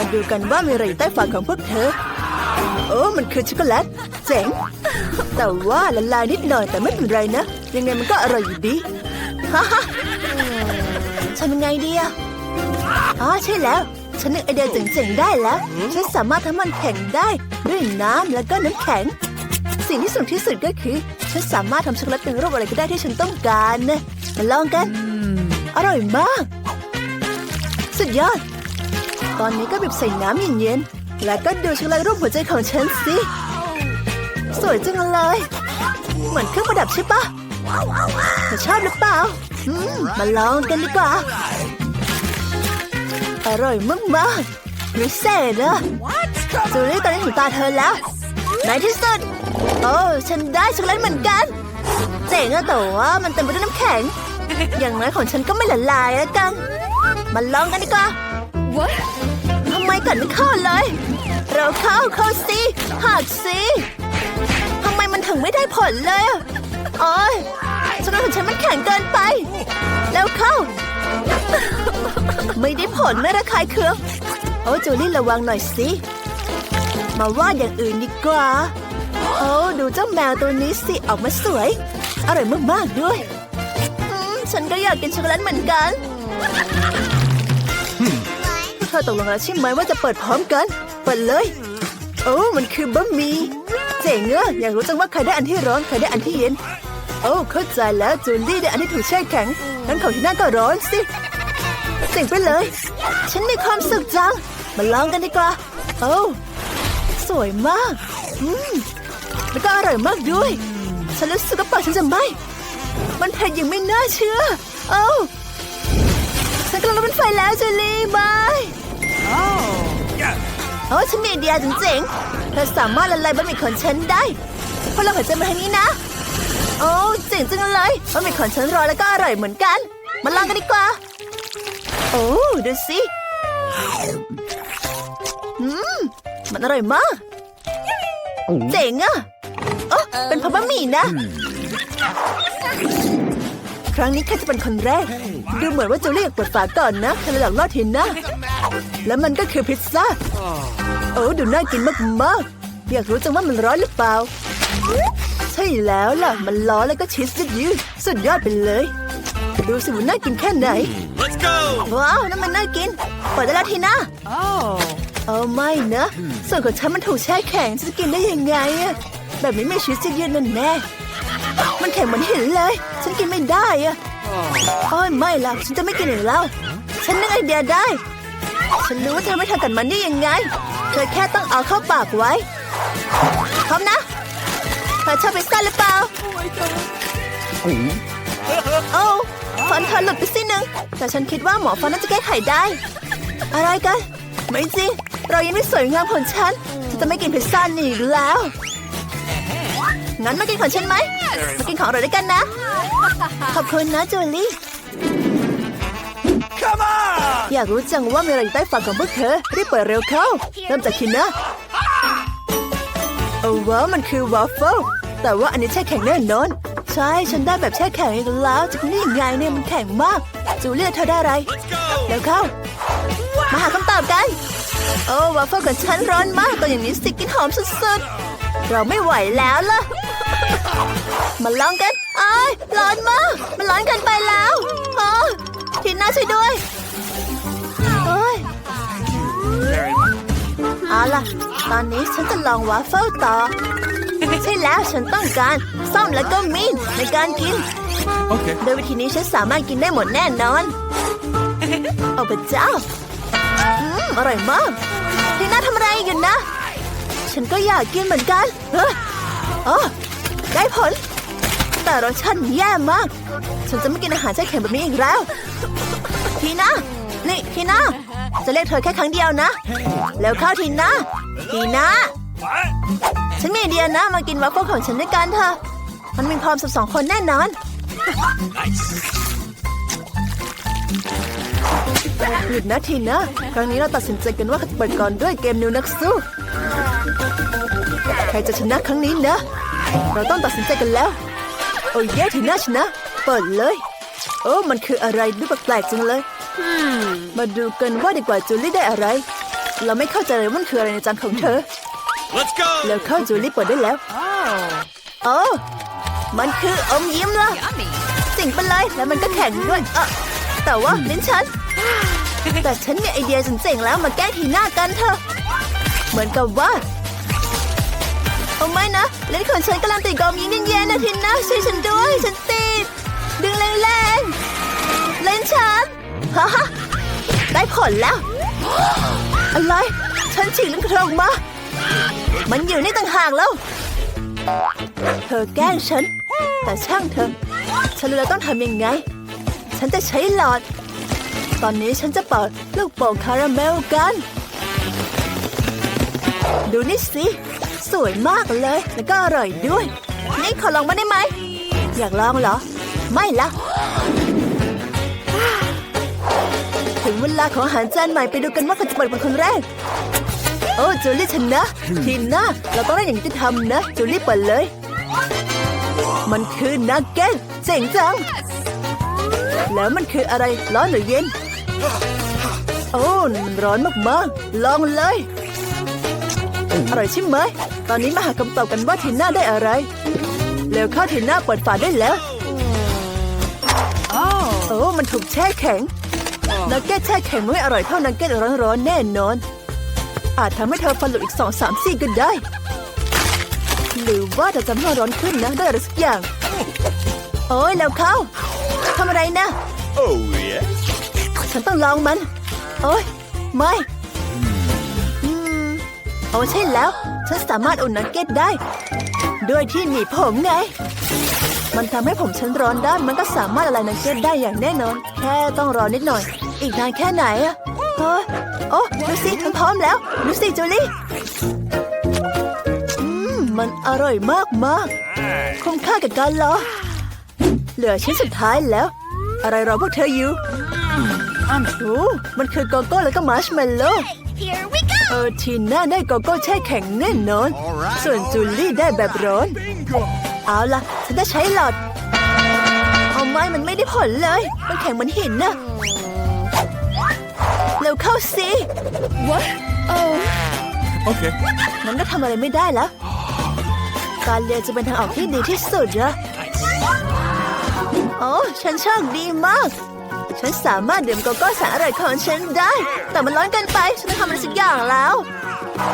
มาดูกันว่ามีอะไรอยู่ใต้ฝาของพวกเธอ โอ้มันคือช็อกโกแลตเจ๋ง แต่ว่าละลายนิดหน่อยแต่ไม่เป็นไรนะ ยังไงมันก็อร่อยอยู่ดีฮ่าฮ่าทำยังไงดีอะอ๋อใช่แล้ว ฉันนึกไอเดียเจ๋งๆได้แล้ว ฉันสามารถทำมันแข็งได้ด้วยน้ำแล้วก็น้ำแข็ง สิ่งที่สนุกที่สุดก็คือ ฉันสามารถทำช็อกโกแลตเป็นรูปอะไรก็ได้ที่ฉันต้องการนะมาลองกัน อร่อยมาก สุดยอด ตอนนี้ก็บีบใส่น้ำเย็นๆแล้วก็ดูช็อกโกแลรูปหัวใจของฉันสิ สวยจังเลย เหมือนเครื่องประดับใช่ปะเธอชอบหรือเปล่าอืมมาลองกันดีกว่า อร่อยมากๆพิเศษอะจูลี่ตอนนี้ถึงตาเธอแล้วในที่สุด โอ้ฉันได้ช็อกโกแลตเหมือนกัน เจ๋งอะแต่ว่ามันเต็มไปด้วยน้ำแข็ง อย่างน้อยของฉันก็ไม่ละลายแล้วกัน มาลองกันดีกว่า What? ทำไมกัดไม่เข้าเลย เราเข้าเข้าสิหักสิทำไมมันถึงไม่ได้ผลเลยอะโอ้ยช็อกโกแลตของฉันมันแข็งเกินไป แล้วเข้า ไม่ได้ผลไม่ระคายเคืองโอ้จูลี่ระวังหน่อยสิ มาวาดอย่างอื่นดีกว่า โอ้ดูเจ้าแมวตัวนี้สิออกมาสวย อร่อยมากๆด้วย ฉันก็อยากกินช็อกโกแลตเหมือนกัน เธอตกลงแล้วใช่ไหมว่าจะเปิดพร้อมกัน เปิดเลย โอ้มันคือบะหมี่เจ๋งอะอยากรู้จังว่าใครได้อันที่ร้อนใครได้อันที่เย็น โอ้เข้าใจแล้วจูลี่ได้อันที่ถูกแช่แข็งงั้นของที่นั่นก็ร้อนสิเจ๋งไปเลย ฉันมีความสุขจัง มาลองกันดีกว่า โอ้สวยมาก อืมแล้วก็อร่อยมากด้วย ฉันรู้สึกว่าปากฉันจะไหมมันเผ็ดอย่างไม่น่าเชื่อโอ้ฉันกำลังเป็นไฟแล้วจูลี่บาย โอ้ฉันมีไอเดียจริงๆเธอสามารถละลายบะหมี่ของฉันได้พอเราหัวใจมาทางนี้นะ โอ้เจ๋งจังเลยบะหมี่ของฉันร้อนแล้วก็อร่อยเหมือนกัน มาลองกันดีกว่า โอ้ดูสิอืมมันอร่อยมาก เจ๋งอะโอ้เป็นเพราะบะหมี่นะค รั้งนี้ใครจะเป็นคนแรก ดูเหมือนว่าจูเลี่อยากเปิดฝาก่อนนะเธอเลยอยากลอดเห็นนะ แล้วมันก็คือพิซซ่า โอ้ดูน่ากินมากๆ อยากรู้จังว่ามันร้อนหรือเปล่า ใช่แล้วล่ะ มันร้อนแล้วก็ชีสยืดๆสุดยอดไปเลย ดูสิว่าน่ากินแค่ไหน Let's go! ว้าวนั่นมันน่ากินเปิดได้แล้วทีนะ Oh. เอาไม่นะ ส่วนของฉันมันถูกแช่แข็งจะกินได้ยังไงอะแบบนี้ไม่ชีสยืดๆนั่นแน่ มันแข็งเหมือนหินเลย ฉันกินไม่ได้อะโอ้ยไม่ล่ะ ฉันจะไม่กินอีกแล้ว ฉันนึกไอเดียได้ ฉันรู้ว่าเธอไม่ทำกับมันได้ยังไง เธอแค่ต้องเอาเข้าปากไว้ พร้อมนะเธอชอบพิซซ่าหรือเปล่า โอ้ฟันเธอหลุดไปสิหนึ่งแต่ฉันคิดว่าหมอฟันน่าจะแก้ไขได้ อะไรกัน ไม่จริง เรายังไม่สวยงามของฉันฉันจะไม่กินพิซซ่านี่อีกแล้ว งั้นมากินของฉันไหม มากินของอร่อยด้วยกันนะ ขอบคุณนะจูลี่ Come on! อยากรู้จังว่ามีอะไรอยู่ใต้ฝาของพวกเธอ รีบเปิดเร็วเข้า เริ่มจากคินนะโอ้ว้าวมันคือวอฟเฟิลแต่ว่าอันนี้แช่แข็งแน่นอน ใช่ฉันได้แบบแช่แข็งอีกแล้วจะนี่ยังไงเนี่ยมันแข็งมาก จูเลียเธอได้อะไร Let's go! เร็วเข้า มาหาคำตอบกัน โอ้วาฟเฟิลของฉันร้อนมากตอนอย่างนี้สิกลินหอมสุดๆ เราไม่ไหวแล้วล่ะ มาลองกันอ้ายร้อนมากมันร้อนเกินไปแล้วอ๋อทีน่าช่วยด้วยโอ้ย Very much. เอาล่ะ ตอนนี้ฉันจะลองวาฟเฟิลต่อ ใช่แล้วฉันต้องการซ่อมและก็มีดในการกิน Okay. โดยวิธีนี้ฉันสามารถกินได้หมดแน่นอนโอ้พระเจ้าอืมอร่อยมากทีน่าทำอะไรอยู่นะ ฉันก็อยากกินเหมือนกันเฮ้ยอ๋อ ได้ผล แต่รสชาติแย่มาก ฉันจะไม่กินอาหารแช่แข็งแบบนี้อีกแล้ว ทีน่านี่ทีน่าจะเรียกเธอแค่ครั้งเดียวนะ แล้วเข้าทีน่าทีน่าฉันมีไอเดียนะ มากินวัฟเฟิลของฉันด้วยกันเถอะ มันมีความสุขสองคนแน่นอน หยุดนะทีนะ ครั้งนี้เราตัดสินใจกันว่าจะเปิดก่อนด้วยเกมนิวนักสู้ ใครจะชนะครั้งนี้นะ เราต้องตัดสินใจกันแล้ว โอ้ยเย่ทีน่าชนะ เปิดเลย โอ้มันคืออะไรดูแปลกๆจังเลยมาดูกันว่าดีกว่าจูลี่ได้อะไร เราไม่เข้าใจเลยว่ามันคืออะไรในจานของเธอ Let's go. แล้วเข้าจูลี่เปิดได้แล้วโอ้มันคืออมยิ้มละสิ่งไปเลยแล้วมันก็แข็งด้วยเออแต่ว่าลิ้นฉัน แต่ฉันมีไอเดียเจ๋งๆแล้วมาแก้ทีหน้ากันเถอะ เหมือนกับว่า โอ้ไม่นะเลิ้นของฉันกำลังติดกอมยิ้มเย็นๆนะทีน่าช่วยฉันด้วย ฉันติด ดึงแรงๆลิ้นฉันฮ่าฮ่าได้ผลแล้ว อะไร ฉันฉีกลิ้นของเธอออกมา มันอยู่ในต่างหากแล้ว เธอแกล้งฉัน แต่ช่างเธอ ฉันรู้แล้วต้องทำยังไง ฉันจะใช้หลอด ตอนนี้ฉันจะเปิดลูกโป่งคาราเมลกัน ดูนี่สิ สวยมากเลย แล้วก็อร่อยด้วย นี่ขอลองมาได้ไหม อยากลองเหรอ ไม่ละ ถึงเวลาของอาหารจานใหม่ไปดูกันว่าใครจะเปิดเป็นคนแรก โอ้จูลี่ชนะทีน่าเราต้องได้อย่างที่ทำนะจูลี่เปิดเลย มันคือนักเก็ตเจ๋งจัง แล้วมันคืออะไรร้อนหรือเย็น โอ้มันร้อนมากๆ ลองเลยอร่อยใช่ไหม ตอนนี้มาหาคำตอบกันว่าทีน่าได้อะไรเร็วเข้าทีน่าเปิดฝาได้แล้ว โอ้ มันถูกแช่แข็ง นักเก็ตแช่แข็งไม่อร่อยเท่านักเก็ตร้อนๆแน่นอน อาจทำให้เธอฟันหลุดอีกสองสามซี่ก็ได้ หรือว่าจะทำให้เราร้อนขึ้นนะได้อะไรสักอย่าง โอ้ยแล้วเข้าทำอะไรนะ Oh yeah. ฉันต้องลองมัน โอ้ยไม่ อืมโอ้ใช่แล้ว ฉันสามารถอุ่นนักเก็ตได้ ด้วยที่หนีบผมไง มันทำให้ผมฉันร้อนได้มันก็สามารถอะไรนักเก็ตได้อย่างแน่นอน แค่ต้องรอนิดหน่อย อีกนานแค่ไหนอะเฮ้โอ้ดูสิมันพร้อมแล้วดูสิจูลี่อืมมันอร่อยมากมากคุ้มค่ากับการรอ เหลือชิ้นสุดท้ายแล้ว อะไรรอพวกเธออยู่อ้มันคือโกโก้แล้วก็มาร์ชเมลโล่ เออทีน่าได้โกโก้แช่แข็งแน่นอน ส่วนจูลี่ได้แบบร้อน Bingo. เอาล่ะ ฉันจะใช้หลอด เอาไม่มันไม่ได้ผลเลย มันแข็งเหมือนหินน่ะเร็วเข้าสิ What? Oh, Okay. นั้นก็ทำอะไรไม่ได้แล้ว การเรียนจะเป็นทางออกที่ดีที่สุดนะโอ้ฉันโชคดีมาก ฉันสามารถดื่มโกโก้สารอร่อยของฉันได้ แต่มันร้อนเกินไป ฉันต้องทำอะไรสักอย่างแล้ว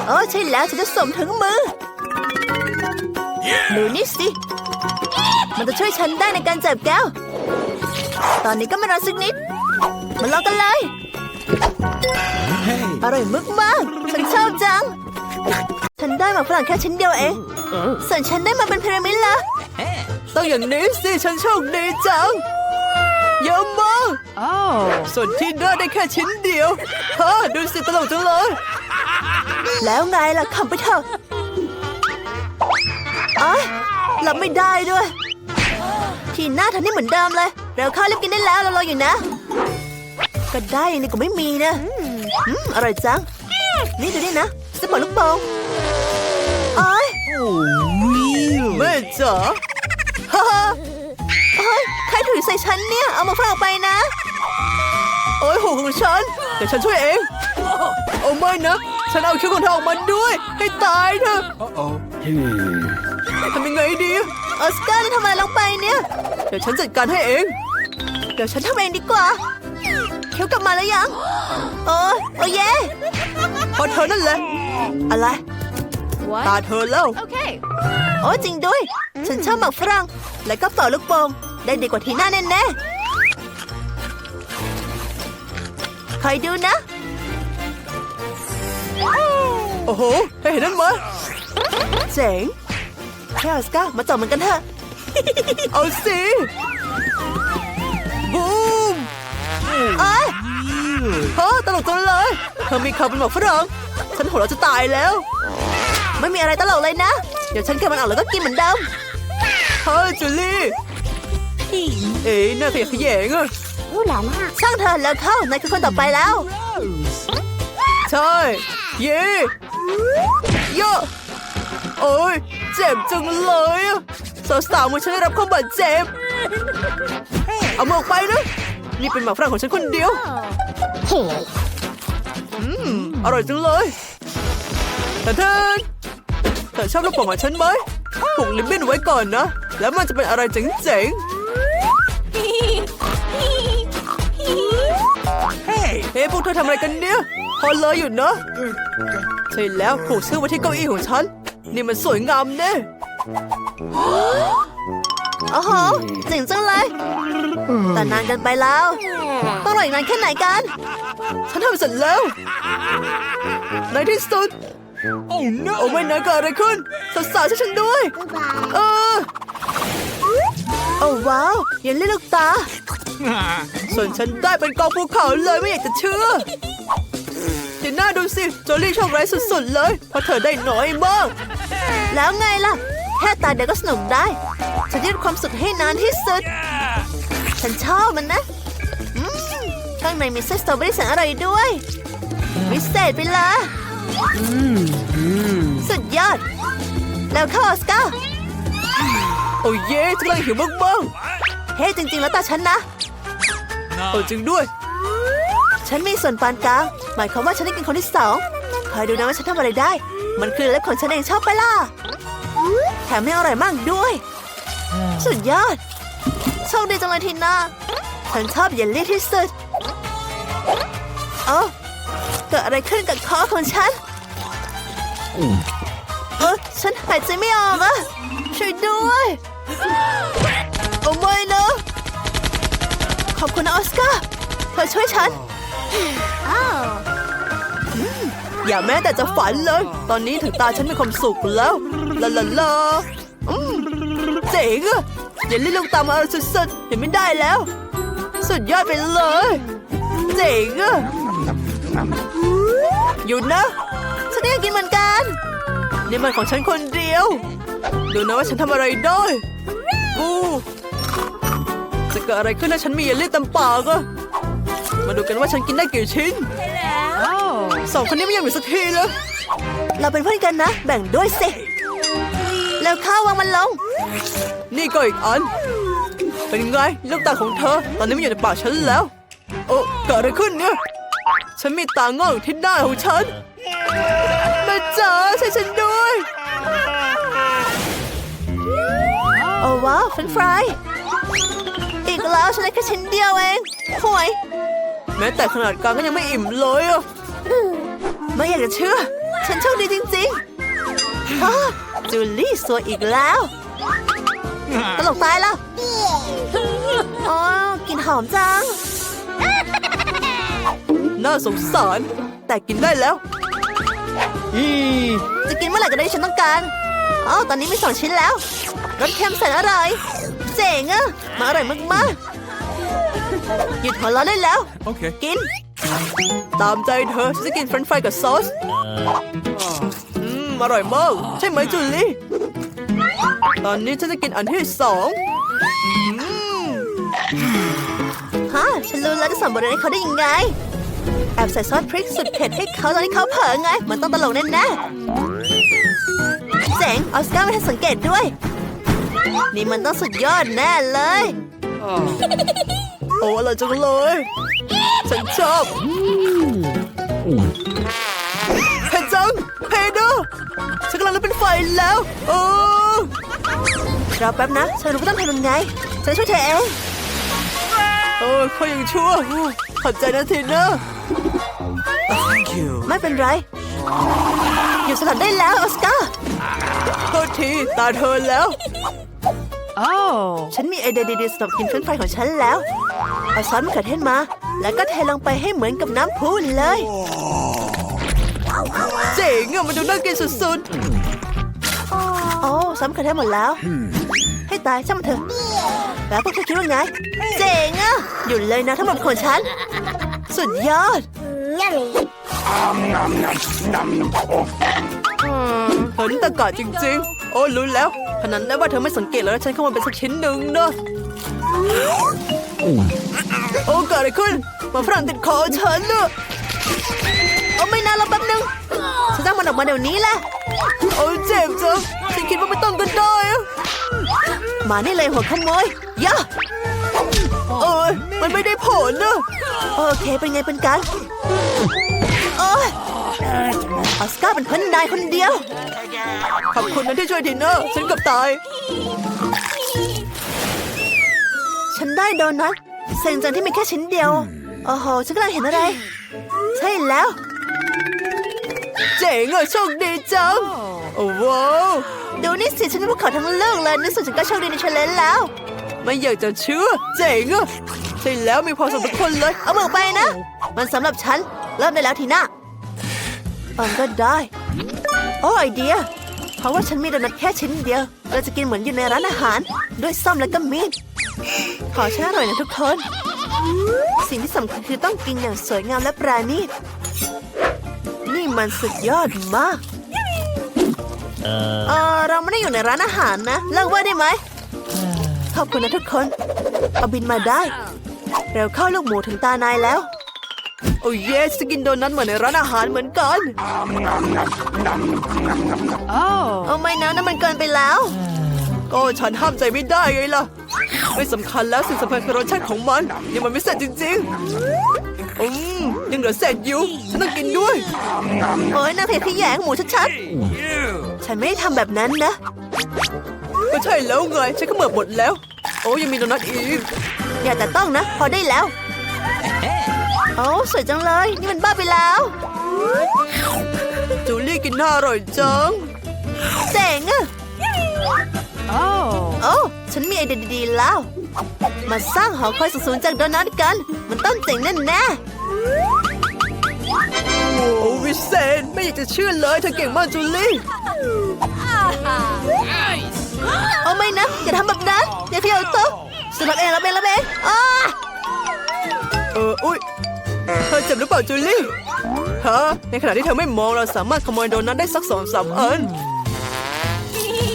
โอ้ใช่แล้วฉันจะสวมถึงมือ ดูนี่สิ มันจะช่วยฉันได้ในการจับแก้ว ตอนนี้ก็ไม่รอสักนิด มาลองกันเลย Hey. อร่อยมากมากๆฉันชอบจัง ฉันได้มาฝรั่งแค่ชิ้นเดียวเอง ส่วนฉันได้มาเป็นพีระมิดละต้องอย่างนี้สิ ฉันโชคดีจังเยอะมาก oh. ส่วนที่ได้ได้แค่ชิ้นเดียวฮะดูสิตลกจังเลย แล้วไงล่ะขับไปเถอะไอ้ยหลับไม่ได้ด้วย ทีหน้าเธอนี่เหมือนเดิมเลยเร็วเข้ารีบกินได้แล้วเรารออยู่นะ ก็ได้อย่างนี้ก็ไม่มีนะอืมอร่อยจัง นี่ดูนี่นะสปอร์ตลูกโป่งไอ้ย Real. แม่จ๋าฮ่าฮ่าเฮ้ยใครถือใส่ฉันเนี่ย เอามาฝรั่งไปนะ โอ้ยหูของฉันเดี๋ยวฉันช่วยเอง โอ้ไม่นะ ฉันเอาคิ้วของเธอออกมาด้วย ให้ตายเถอะ Uh oh. ทำยังไงดี ออสการ์นี่ทำอะไรลงไปเนี่ย เดี๋ยวฉันจัดการให้เอง เดี๋ยวฉันทำเองดีกว่าคิ้วกลับมาแล้วยังโอ้ยโอ้เย่พอเธอนั่นแหละ อะไร ตา What? เธอแล้ว Okay. โอ้จริงด้วย ฉันชอบหมักฝรั่ง และก็เป่าลูกโป่งได้ดีกว่าทีหน้าแน่ๆคอยดูนะ โอ้โหเห็นนั่นไหมเจ๋งแค่ออสการ์มาจับมันกันเถอะ เอาสิบูมเอ้ยเฮ้อตลกจังเลยเธอมีคำเป็นหมักฝรั่งฉันหัวเราะจะตายแล้ว ไม่มีอะไรตลกเลยนะ เดี๋ยวฉันแค่มันออกแล้วก็กินเหมือนเดิมเฮ้ยจูลี่เอ๊ะน่าขยะแขยงอะ Ooh la la. ช่างเธอแล้วเข้านายคือคนต่อไปแล้ว ใช่ เย่ เยอะโอ้ยเจ็บจังเลยอะสาวๆมันฉันได้รับความบาดเจ็บ เอามือออกไปนะ นี่เป็นหมากฝรั่งของฉันคนเดียวอืมอร่อยจังเลยแต่เธอเธอชอบลูกโป่งของฉันไหมผูกลิบบิ้นไว้ก่อนนะ แล้วมันจะเป็นอะไรเจ๋งๆ Hey! เฮ้ยพวกเธอทำอะไรกันเนี่ย พอเลยอยู่นาะ ช่แล้วผูกเชื่อไว้ที่เก้าอี้ของฉัน นี่มันสวยงามแน่โอ้โหเจ๋งจังเลยแต่นานกันไปแล้วต้องรออีกนานแค่ไหนกัน ฉันทำเสร็จแล้ว ในที่สุด Oh no! โอ้ไม่นะเกิดอะไรขึ้น สาวๆช่วยฉันด้วย เออ โอ้ว้าวเย็นเล่นลูกตา ส่วนฉันได้เป็นกองภูเขาเลยไม่อยากจะเชื่อ เดี๋ยวหน้าดูสิโจลี่โชคร้ายสุดๆเลยเพราะเธอได้น้อยมาก แล้วไงล่ะ แค่ตาเดียวก็สนุกได้ ฉันยืดความสุขให้นานที่สุด ฉันชอบมันนะอืมข้างในมีไส้สตรอเบอรี่แสนอร่อยด้วยวิเศษไปเลยสุดยอด แล้วเข้าออสการ์โอ้เย่ฉันกำลังหิวมากๆเฮ้จริงๆแล้วตาฉันนะโอ้จริงด้วย ฉันมีส่วนปานกลางหมายความว่าฉันได้กินคนที่สองคอยดูนะว่าฉันทำอะไรได้ มันคือเล็บของฉันเองชอบไปล่ะแถมไม่อร่อยมากด้วย สุดยอดโชคดีจังเลยทีน่าฉันชอบเยลลี่ที่สุดเอ้าเกิดอะไรขึ้นกับคอของฉันเออฉันหายใจไม่ออกอะช่วยด้วยโอ้ไม่นะขอบคุณออสการ์เธอช่วยฉัน อย่าแม้แต่จะฝันเลย ตอนนี้ถึงตาฉันมีความสุขแล้วลาลาลาอืมเจ๋งอะอย่าลิ้นลงตามมาสุดๆเห็นไม่ได้แล้ว สุดยอดไปเลย เจ๋งอะหยุดนะ ฉันก็อยากกินเหมือนกัน นี่มันของฉันคนเดียว ดูนะว่าฉันทำอะไรได้บูจะเกิดอะไรขึ้นถ้าฉันมีเยลลี่เต็มปากอะ มาดูกันว่าฉันกินได้กี่ชิ้นสองคนนี้ไม่ยอมอยู่สักทีเลยเราเป็นเพื่อนกันนะ แบ่งด้วยสิ แล้วข้าววางมันลง นี่ก็อีกอัน เป็นไงลูกตาของเธอ ตอนนี้มันอยู่ในปากฉันแล้ว โอ้เกิดอะไรขึ้นเนี่ย ฉันมีตางอกอยู่ที่หน้าของฉันแม่จ๋าช่วยฉันด้วย โอ้ว้าวเฟรนช์ฟรายอีกแล้วฉันได้แค่ชิ้นเดียวเองห่วย แม้แต่ขนาดกลางก็ยังไม่อิ่มเลยอะไม่อยากจะเชื่อ ฉันโชคดีจริงๆฮะจูลี่สวยอีกแล้ว ตลกตายแล้วอ๋อกลินหอมจัง น่าสงสาร แต่กินได้แล้วอีจะกินเมื่อไหร่ก็ได้ที่ฉันต้องการอ๋อตอนนี้มีสองชิ้นแล้วรสเค็มแสนอร่อย เจ๋งอะมาอร่อยมากๆ หยุดหัวเราะได้แล้ว Okay. กิน ตามใจเธอฉันจะกินเฟรนช์ฟรายกับซอสอืมอร่อยมากใช่ไหมจูลี่ตอนนี้ฉันจะกินอันที่สองอืมฮะฉันรู้แล้วจะส่งบทเรียนให้เขาได้ยังไง แอบใส่ซอสพริกสุดเผ็ดให้เขาตอนที่เขาเผลอไง มันต้องตลกแน่ๆเจ๋งออสการ์ไม่ทันสังเกตด้วย นี่มันต้องสุดยอดแน่เลย โอ้อร่อยจังเลย ฉันชอบเผ็ดจังเผ็ดอะฉันกำลังลุกเป็นไฟแล้วโอ้รอแป๊บนะ ฉันรู้ว่าต้องทำยังไง ฉันช่วยเธอเองโอ้เขายังชั่วขอบใจนะทีนะ Thank you. ไม่เป็นไรอยู่สลัดได้แล้วออสการ์โทษทีตาเธอแล้ว Oh. ฉันมีไอเดียดีๆสำหรับกินเฟรนช์ฟรายของฉันแล้ว เอาซอสมะเขือเทศมา แล้วก็เทลงไปให้เหมือนกับน้ำพุเลยเจ๋งอะมันดูน่ากินสุดๆโอ้ซอสมะเขือเทศหมดแล้ว ให้ตายช่างมันเถอะแล้วพวกเธอคิดว่าไง เจ๋งอะหยุดเลยนะทั้งหมดของฉัน สุดยอด Yummy. เห็นตะกาจริง ๆ โอ้รู้แล้วขนาดได้ว่าเธอไม่สังเกตแล้วาฉันเข้ามาเป็นสักชิ้นหนึ่งเนอะโอ้เกิดอะไรขึ้นมาฝรั่งติดคอฉันเนอะโอ้ไม่นานแล้วแป๊บนึงฉันต้องมันออกมาเดี๋ยวนี้แหละโอ้เจ็บจังฉันคิดว่าไม่ต้องก็ได้มานี่เลยหัวขโมยย่าเอ้ยมันไม่ได้ผลนะโอเคเป็นไงเป็นกันโอ้ยออสการ์เป็นเพื่อนนายคนเดียว ขอบคุณนะที่ช่วยทีเนอร์ฉันกับตาย ฉันได้โดนัท เซ็งจังที่มีแค่ชิ้นเดียว โอ้โห ฉันกำลังเห็นอะไร ใช่แล้ว เจ๋งอะโชคดีจัง โอ้ว้าวดูนี่สิฉันมีพวกเขาทั้งเรื่องเลยในสุดฉันก็โชคดีในเชลเลนแล้ว ไม่อยากจะเชื่อ เจ๋งอะใช่แล้วมีพอสมควรเลย เอามือไปนะ มันสำหรับฉัน เริ่มได้แล้วทีน่าปันก็ได้ โอ้ไอเดีย เพราะว่าฉันมีโดนัทแค่ชิ้นเดียว เราจะกินเหมือนอยู่ในร้านอาหาร ด้วยซ่อมและก็มีด ขอฉันอร่อยนะทุกคน สิ่งที่สำคัญคือต้องกินอย่างสวยงามและปราณีต นี่มันสุดยอดมาก เออเราไม่ได้อยู่ในร้านอาหารนะ เลิกว่าได้ไหม ขอบคุณนะทุกคน เอาบินมาได้ เร็วเข้าลูกหมูถึงตานายแล้ว โอ้เยสจะกินโดนัทเหมือนในร้านอาหารเหมือนกัน Oh. เอาไม่นะนั่นมันเกินไปแล้ว ก็ฉันห้ามใจไม่ได้ไงล่ะ ไม่สำคัญแล้วสิ่งสำคัญคือรสชาติของมัน ยังมันไม่เสร็จจริงๆ อืมยังเหลือเศษอยู่ ฉันต้องกินด้วย โอ้ยน่าเผ็ดขยงหมูชัด You. ๆฉันไม่ได้ทำแบบนั้นนะ ก็ใช่แล้วไง ฉันก็เหมือบหมดแล้ว โอ้ยังมีโดนัทอีก อย่าแต่ต้องนะ พอได้แล้วโอ้สวยจังเลย นี่มันบ้าไปแล้ว จูลี่กินน่าอร่อยจังเจ๋งอะ Oh. โอ้ ฉันมีไอเดียดีๆแล้ว มาสร้างหอคอยสูงๆจากโดนัทกัน มันต้องเจ๋งแน่แน่ๆโอ้วิเศษไม่อยากจะเชื่อเลยเธอเก่งมากจูลี่เอาไม่นะ อย่าทำแบบนั้น อย่าเขย่าโต๊ะสำหรับเองรับเองรับเองอ้าเออ อุ้ยเธอเจ็บหรือเปล่าจูลี่ฮะในขณะที่เธอไม่มองเราสามารถขโมยโดนัทได้สักสองสามอัน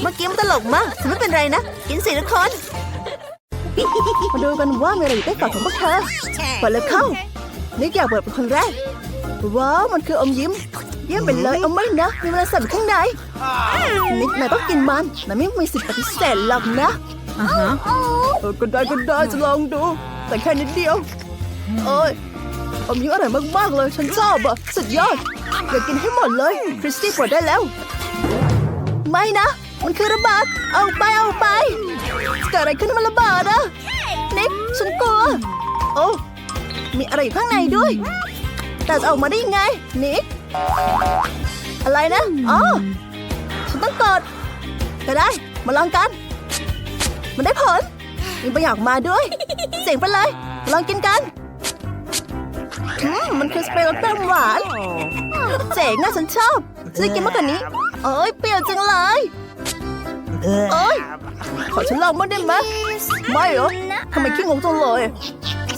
เมื่อกี้มันตลกมากฉันไม่เป็นไรนะ กินสิทุกคน มาดูกันว่ามีอะไรอยู่ใต้ฝาของพวกเธอเปิดเลยเข้านิกอยากเปิดเป็นคนแรก ว้าว มันคืออมยิ้ม เยี่ยมไปเลยเอาไม่นะ มีเวลาสั่นข้างในนิกนายต้องกินมันนายไม่มีสิทธิ์ปฏิเสธหรอกนะ Uh huh. เออก็ได้ก็ได้จะลองดู แต่แค่นิดเดียวเอ้ยอมยิ้มอร่อยมากๆเลย ฉันชอบอะสุดยอดอยากกินให้หมดเลยคริสตี้ปวดได้แล้ว ไม่นะ มันคือระเบิดเอาไปเอาไป เกิดอะไรขึ้นมันระเบิดอะนิกฉันกลัว โอ้มีอะไรอยู่ข้างในด้วย แต่จะออกมาได้ยังไงนิกอะไรนะอ๋อฉันต้องกดก็ได้ มาลองกัน มันได้ผลมีบางอย่างมาด้วยเจ๋งไปเลย ลองกินกันมันคือสเปรย์รสเปรี้ยวหวานเจ๋งอะฉันชอบจะกินมากกว่านี้เอ้ยเปรี้ยวจังเลย เอ้ยขอฉันลองบ้างได้ไหมไม่เหรอทำไมขี้งงจังเลย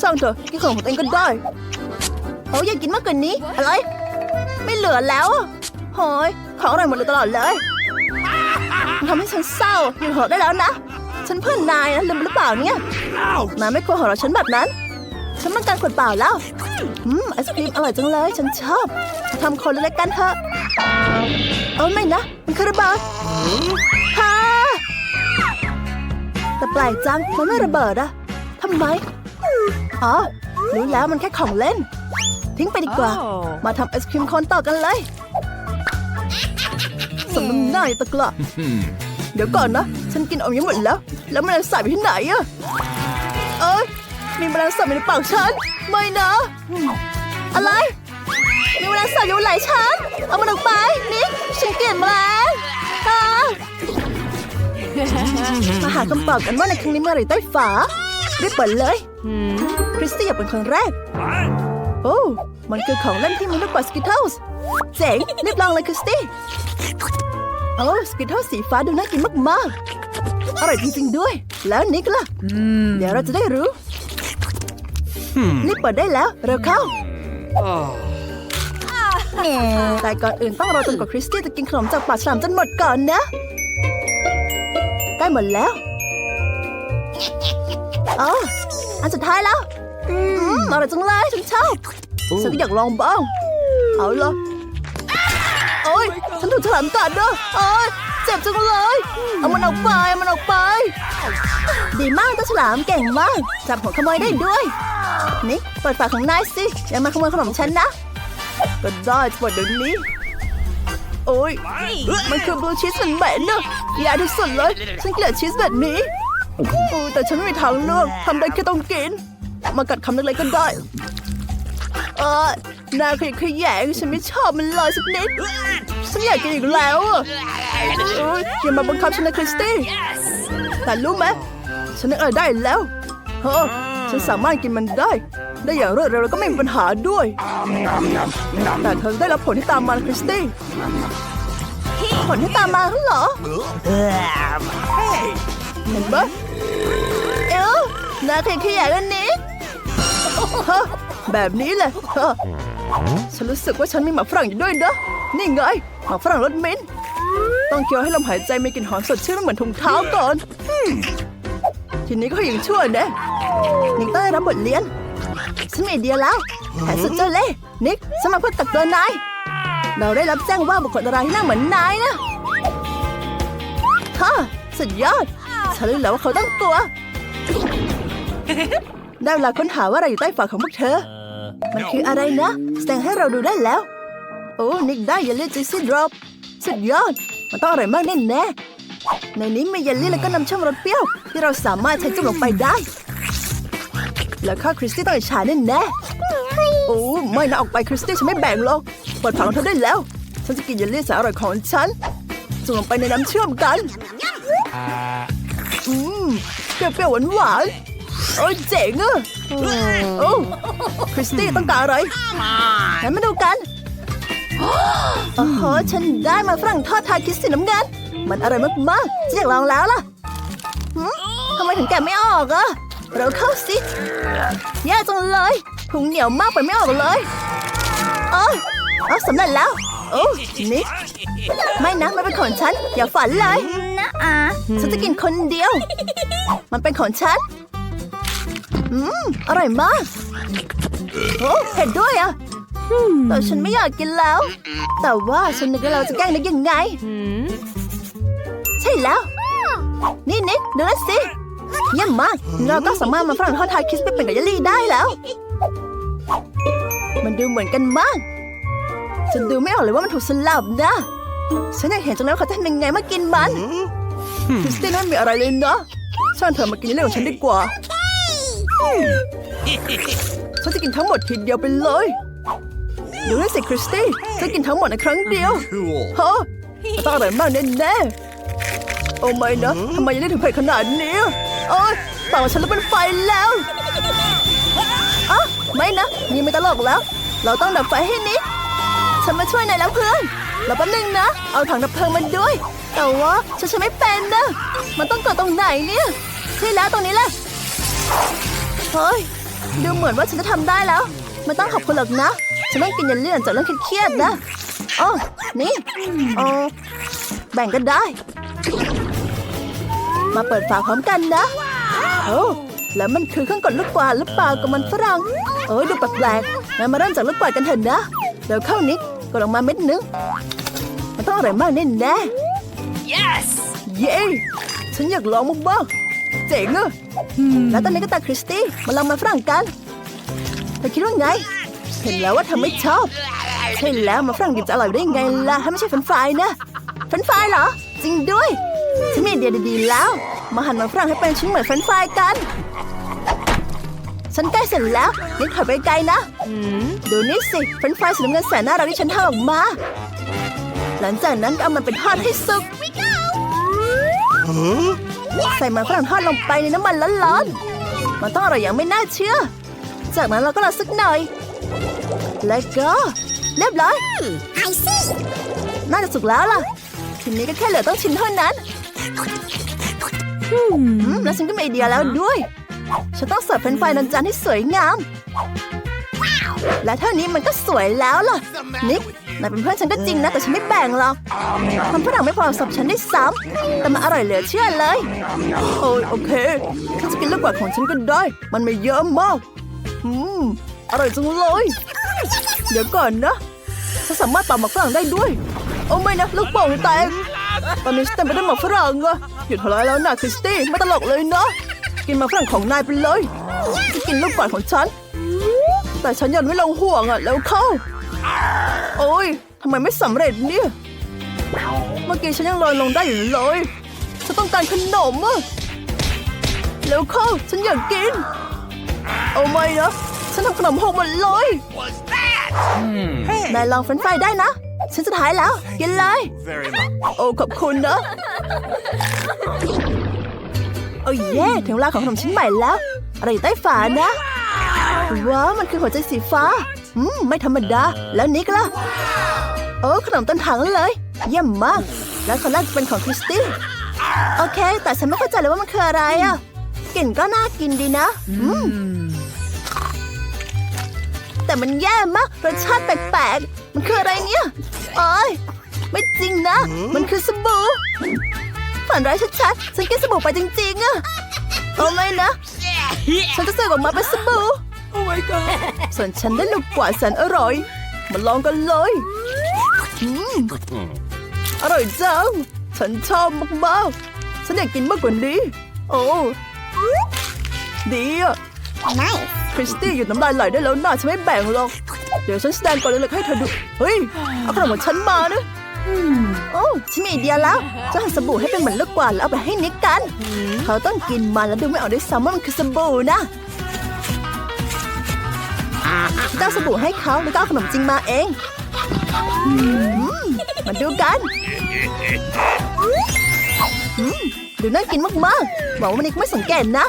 สร้างเถอะกินของของตัวเองก็ได้เขาอยากกินมากกว่านี้ อะไร ไม่เหลือแล้วอะโหยของอร่อยหมดเลยตลอดเลยมันทำให้ฉันเศร้าหยุดหัวได้แล้วนะ ฉันเพื่อนนายนะลืมหรือเปล่าเนี่ยนายไม่ควรหัวเราะฉันแบบนั้น ฉันต้องการขวดเปล่าแล้วอืมไอศครีมอร่อยจังเลย ฉันชอบทำคนเล็กๆกันเถอะเอาไม่นะมันคือระเบิดฮ่า แต่แปลกจังมันไม่ระเบิดอะทำไม อ๋อ รู้แล้วมันแค่ของเล่น ทิ้งไปดีกว่า Oh. มาทำไอศครีมโคนต่อกันเลยสมน้ำหน้าไอ้ตะกละเดี๋ยวก่อนนะ ฉันกินอมยิ้มหมดแล้ว แล้วแมลงสาบอยู่ที่ไหนอะเอ้ย มีแมลงสาบอยู่ในปากฉัน ไม่นะ อะไร มีแมลงสาบอยู่บนไหล่ฉัน เอามันออกไป นิกฉันเกลียดแมลงอ่า มาหาคำตอบกันว่าในครั้งนี้เมื่อไหรใต้ฝารีบเปิดเลย Hmm. คริสตี้อยากเป็นคนแรก โอ้ มันคือของเล่นที่มีลูกบอลสกิทเทิลส์เจ๋งรีบลองเลยคริสตี้โอ้สกิทเทิลสีฟ้าดูน่ากินมากๆอร่อยจริงๆด้วย แล้วนิกล่ะ Hmm. เดี๋ยวเราจะได้รู้รีบเปิดได้แล้ว เร็วเข้า Oh. แต่ก่อนอื่นต้องรอจนกว่าคริสตี้จะกินขนมจากปากฉลามจนหมดก่อนนะ ได้หมดแล้วอ๋ออันสุดท้ายแล้ว อืมอร่อยจังเลยฉันชอบฉันก็อยากลองบ้าง เอาละโอ้ยฉันถูกฉลามกัดเนอะโอ้ยเจ็บจังเลย เอามันออกไปเอามันออกไป ดีมากเจ้าฉลามเก่งมาก จับหัวขโมยได้ด้วย นี่เปิดฝาของนายสิอย่ามาขโมยขนมฉันนะ ก็ได้จะเปิดเดี๋ยวนี้ โอ้ยมันคือบลูชีสมันเหม็นนะแย่ที่สุดเลย ฉันเกลียดชีสแบบนี้โอ้แต่ฉันไม่มีทางเลือกทำได้แค่ต้องกิน มากัดคำเล็กๆก็ได้ เออนาขยะแขยงฉันไม่ชอบมันเลยสักนิด ฉันอยากกินอีกแล้วอะเอ้ยอย่ามาบังคับฉันนะคริสตี้แต่รู้ไหมฉันนึกอะไรได้แล้วเฮ้อ ฉันสามารถกินมันได้ ได้อย่างรวดเร็วแล้วก็ไม่มีปัญหาด้วย แต่เธอได้รับผลที่ตามมานะคริสตี้ผลที่ตามมาเหรอเห็นปะเอวนาขยะแขยงอันนี้ฮะแบบนี้เลยฮะฉันรู้สึกว่าฉันมีหมาฝรั่งอยู่ด้วยนะนี่ไงหมาฝรั่งรสมิ้นท์ต้องเคี้ยวให้ลมหายใจมีกลิ่นหอมสดชื่นเหมือนถุงเท้าก่อนอืมทีนี้ก็ยังชั่วนะ นิกต้องได้รับบทเรียน ฉันมีไอเดียแล้วแผนสุดเจ้าเล่ห์นิกสมัครเพื่อตักเตัวนนาย เราได้รับแจ้งว่าบุคคลอะไรที่หน้าเหมือนนายนะฮะสุดยอด ฉันรู้แล้วว่าเขาต้องกลัว ได้เวลาค้นหาว่าอะไรอยู่ใต้ฝาของพวกเธอ มันคืออะไรนะ แสดงให้เราดูได้แล้ว โอ้ นิกได้เยลลี่จีซี่ดรอปสุดยอด มันต้องอร่อยมากแน่แน่ในนี้มีเยลลี่แล้วก็น้ำช่อมรสเปรี้ยว ที่เราสามารถใช้จุ่มลงไปได้ แล้วข้าคริสตี้ต้องอิจฉาแน่แน่ๆโอ้ไม่นะออกไปคริสตี้ฉันไม่แบ่งหรอกเปิดฝาของเธอได้แล้ว ฉันจะกินเยลลี่แสนอร่อยของฉันจุ่มลงไปในน้ำเชื่อมกันอืมเปรี้ยวๆหวานๆโอ้ยเจ๋งอะโอ้คริสตี้ต้องการอะไรงั้นมาดูกันโอ้โหฉันได้มาฝรั่งทอดทาคิสสีน้ำเงินมันอร่อยมากๆฉันอยากลองแล้วล่ะหืมทำไมถึงแกะไม่ออกอะ เราเข้าสิแย่จังเลยถุงเหนียวมากไปไม่ออกเลยเอ้ยเอาสำเร็จแล้ว โอ้นิกไม่นะมันเป็นของฉัน อย่าฝันเลยนะอะฉันจะกินคนเดียว มันเป็นของฉัน อืม อร่อยมาก โอ้เผ็ดด้วยอะแต่ฉันไม่อยากกินแล้ว แต่ว่าฉันนึกว่าเราจะแกล้งนึกยังไงหืมใช่แล้ว นี่นิกดูนั่นสิ เยี่ยมมาก เราก็สามารถมาฝรั่งทอดทาคิสไปเป็นกับยลลี่ได้แล้ว มันดูเหมือนกันมาก ฉันดูไม่ออกเลยว่ามันถูกสลับนะ ฉันอยากเห็นจังเลยว่าเขาจะทำยังไงมื่อกินมันคริสตี้นั่นมีอะไรเลยนะช่างเธอมากินเรื่องของฉันดีกว่า ฉันจะกินทั้งหมดทีเดียวไปเลยดูนั่นสิคริสตี้ฉันกินทั้งหมดในครั้งเดียวฮะต้องอร่อยมากแน่ๆโอ้ไม่นะทำไมยังได้ถึงเผ็ดขนาดนี้ โอ้ยปากของฉันลุกเป็นไฟแล้วอะไม่นะ นี่ไม่ตลกแล้ว เราต้องดับไฟให้นิดฉันมาช่วยนายแล้วเพื่อนเราแป๊บนึงนะ เอาถังดับเพลิงมันด้วย แต่ว่าฉันใช้ไม่เป็นนะ มันต้องกดตรงไหนเนี่ยใช่แล้วตรงนี้แหละ เฮ้ย ดูเหมือนว่าฉันจะทำได้แล้วไม่ต้องขอบคุณหรอกนะ ฉันต้องกินเยลลี่หลังจากเรื่องเครียดๆนะอ๋อนี่อ๋อแบ่งกันได้ มาเปิดฝาพร้อมกันนะโอ้แล้วมันคือเครื่องกดลูกกวาดหรือเปล่ากับมันฝรั่งเอ้ยดูแปลกๆงั้นมาเริ่มจากลูกกวาดกันเถอะนะเดี๋ยวเข้านิดกดออกมาเม็ดนึงมันต้องอร่อยมากแน่แน่ๆ yes เย้ฉันอยากลองบ้างๆเจ๋งอะแล้วตอนนี้ก็ตาคริสตี้มาลองมาฝรั่งกันเธอคิดว่าไง เห็นแล้วว่าเธอไม่ชอบใช่แล้วมาฝรั่งดิบจะอร่อยได้ไงล่ะถ้าไม่ใช่เฟรนช์ฟรายนะเฟรนช์ฟรายเหรอ จริงด้วย ฉันมีไอเดียดีๆแล้ว มาหั่นมาฝรั่งให้เป็นชิ้นเหมือนเฟรนช์ฟรายกัน ฉันใกล้เสร็จแล้วนี่ถอยไปไกลนะหืมดูนี่สิเฟรนช์ฟรายสีน้ำเงินแสนน่ารักที่ฉันทำออกมา หลังจากนั้นก็เอามันไปทอดให้สุก Huh? ใส่มันฝรั่งทอดลงไปในน้ำมันร้อนๆมันต้องอร่อยอย่างไม่น่าเชื่อ จากนั้นเราก็รอสักหน่อย แล้วก็เรียบร้อยน่าจะสุกแล้วล่ะทีนี้ก็แค่เหลือต้องชิมเท่านั้นอืม แล้วฉันก็มีไอเดียแล้วด้วย ฉันต้องเสิร์ฟเป็นไฟรายนจานที่สวยงาม และเท่านี้มันก็สวยแล้วล่ะ นิกนายเป็นเพื่อนฉันก็จริงนะ แต่ฉันไม่แบ่งหรอกมันฝรั่งไม่พอสำหรับฉันได้ซ้ำแต่มันอร่อยเหลือเชื่อเลย โอ้ยโอเคฉันจะกินลูกกวาดของฉันก็ได้ มันไม่เยอะมาก อืม อร่อยจังเลย เดี๋ยวก่อนนะฉันสามารถเป่าหมากฝรั่งได้ด้วย โอ้ไม่นะลูกโป่งแตก ตอนนี้ฉันเต็มไปด้วยหมากฝรั่งอะหยุดทะเลาะแล้วนะคริสตี้ไม่ตลกเลยนะกินหมากฝรั่งของนายไปเลยจะกินลูกกวาดของฉัน แต่ฉันยังไม่ลงห่วงอะแล้วเข้า โอ้ยทำไมไม่สำเร็จเนี่ย เมื่อกี้ฉันยังลอยลงได้อยู่เลยฉันต้องการขนมอะแล้วเข้าฉันอยากกิน เอาไม่นะฉันทำขนมหกหมดเลย Hey. นายลองเฟรนช์ฟรายได้นะ ฉันจะท้ายแล้ว กินเลย Very much. โอ้ขอบคุณนะ โอ้เย่ถึงเวลาของขนมชิ้นใหม่แล้ว อะไรอยู่ใต้ฝานะ ว้าว มันคือหัวใจสีฟ้า อืม ไม่ธรรมดา แล้วนิกล่ะ โอ้ขนมต้นถังเลย เยี่ยมมาก แล้วคนแรกจะเป็นของคริสตี้โอเค แต่ฉันไม่เข้าใจเลยว่ามันคืออะไรอะกลิ่นก็น่ากินดีนะ อืม แต่มันแย่มาก รสชาติแปลกๆ มันคืออะไรเนี่ย โอ้ยไม่จริงนะ มันคือสบู่ฝันร้ายชัดๆ ฉันกินสบู่ไปจริงๆอะเอาไหมนะ ฉันจะสึกออกมาเป็นสบู่ Oh my god. ส่วนฉันได้ลูกกวาดแสนอร่อย มาลองกันเลยอืมอร่อยจัง ฉันชอบมากๆ ฉันอยากกินมากกว่านี้ โอ้ ดีอะคริสตี้หยุดน้ำลายไหลได้แล้วนะฉันไม่แบ่งหรอก เดี๋ยวฉันแสดงก่อนเลยให้เธอดู เฮ้ย เอาขนมของฉันมานะโอ้ฉันมีไอเดียแล้ว จะหั่นสบู่ให้เป็นเหมือนลูกกวาดแล้วเอาไปให้นิกกัน เขาต้องกินมันแล้วดูไม่ออกด้วยซ้ำว่ามันคือสบู่นะฉันจะเอาสบู่ให้เขาแล้วก็เอาขนมจริงมาเองอืมมาดูกันอืมดูน่ากินมากๆหวังว่ามันนิกไม่สังเกตนะ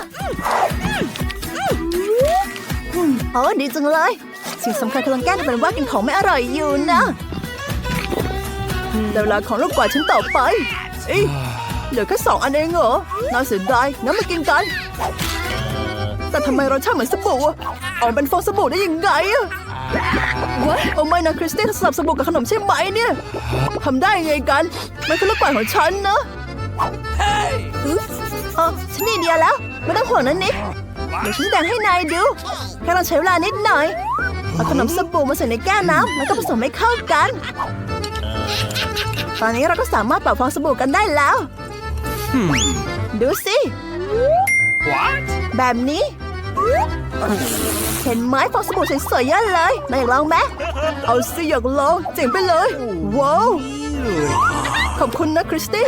อืมโอ้ดีจังเลย สิ่งสำคัญคือต้องแกล้งทำเป็นว่ากินของไม่อร่อยอยู่นะเดี๋ยวเวลาของลูกกวาดฉันต่อไปเอ้ยเหลือแค่สองอันเองเหรอน่าเสียดายงั้นมากินกัน แต่ทำไมรสชาติเหมือนสบู่อะออกเป็นฟองสบู่ได้ยังไงอะวะโอ้ไม่นะคริสตี้สลับสบู่กับขนมใช่ไหมเนี่ยทำได้ยังไงกัน มันคือลูกกวาดของฉันนะ Hey. อ๋อฉันมีไอเดียแล้ว ไม่ต้องห่วงนะนิกเดี๋ยวฉันแสดงให้นายดูแค่เราใช้เวลานิดหน่อย เอาขนมสบู่มาใส่ในแก้วน้ำแล้วก็ผสมให้เข้ากัน ตอนนี้เราก็สามารถเป่าฟองสบู่กันได้แล้ว ดูสิ What? แบบนี้ เห็นไหมฟองสบู่สวยๆเยอะเลยนายอยากลองไหมเอาสิอยากลองเจ๋งไปเลย ว้าว ขอบคุณนะคริสตี้